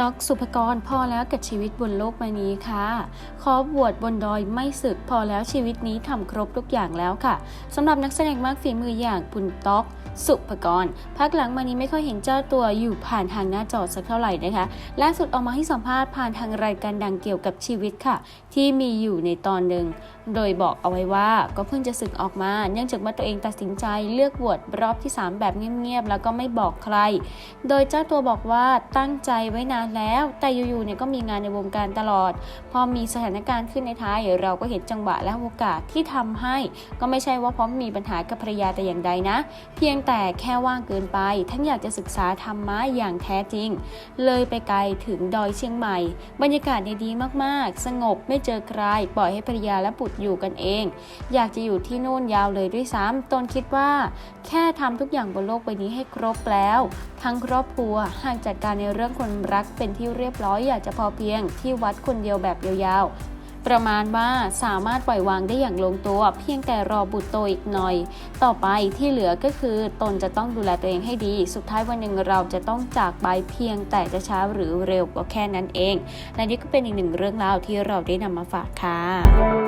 ต๊อกสุภกรพอแล้วกับชีวิตบนโลกใบนี้ค่ะ ขอบวชบนดอยไม่สึกพอแล้วชีวิตนี้ทำครบทุกอย่างแล้วค่ะสำหรับนักแสดงมากฝีมืออย่างคุณต๊อก สุภกรพักหลังมานี้ไม่ค่อยเห็นเจ้าตัวอยู่ผ่านทางหน้าจอสักเท่าไหร่นะคะล่าสุดออกมาให้สัมภาษณ์ผ่านทางรายการดังเกี่ยวกับชีวิตค่ะ ที่มีอยู่ในตอนหนึ่งโดยบอกเอาไว้ว่าก็เพิ่งจะสึกออกมา เนื่องจากว่าตัวเองตัดสินใจเลือกบวชรอบที่ 3 แบบเงียบๆแล้วก็ไม่บอกใคร โดยเจ้าตัวบอกว่าตั้งใจไว้นานแล้ว แต่อยู่ๆเนี่ยก็มีงานในวงการตลอด พอมีสถานการณ์ขึ้นในท้ายเราก็เห็นจังหวะและโอกาสที่ทำให้ ก็ไม่ใช่ว่าพราะมีปัญหากับภรรยาแต่อย่างใดนะ เพียงแต่แค่ว่างเกินไป ทั้งอยากจะศึกษาธรรมะอย่างแท้จริง เลยไปไกลถึงดอยเชียงใหม่ บรรยากาศดีๆมากๆ สงบไม่เจอใครปล่อยให้ภรรยาและบุตรอยู่กันเอง อยากจะอยู่ที่นู่นยาวเลยด้วยซ้ำตนคิดว่า แค่ทำทุกอย่างบนโลกใบนี้ให้ครบแล้ว ทั้งครอบครัวหากจัดการในเรื่องคนรักเป็นที่เรียบร้อยอยากจะพอเพียงที่วัดคนเดียวแบบยาวๆ ประมาณว่าสามารถปล่อยวางได้อย่างลงตัว เพียงแต่รอบุตรโตอีกหน่อย ต่อไปที่เหลือก็คือตนจะต้องดูแลตัวเองให้ดี สุดท้ายวันหนึ่งเราจะต้องจากไปเพียงแต่จะช้าหรือเร็วก็แค่นั้นเอง และนี่ก็เป็นอีกหนึ่งเรื่องราวที่เราได้นำมาฝากค่ะ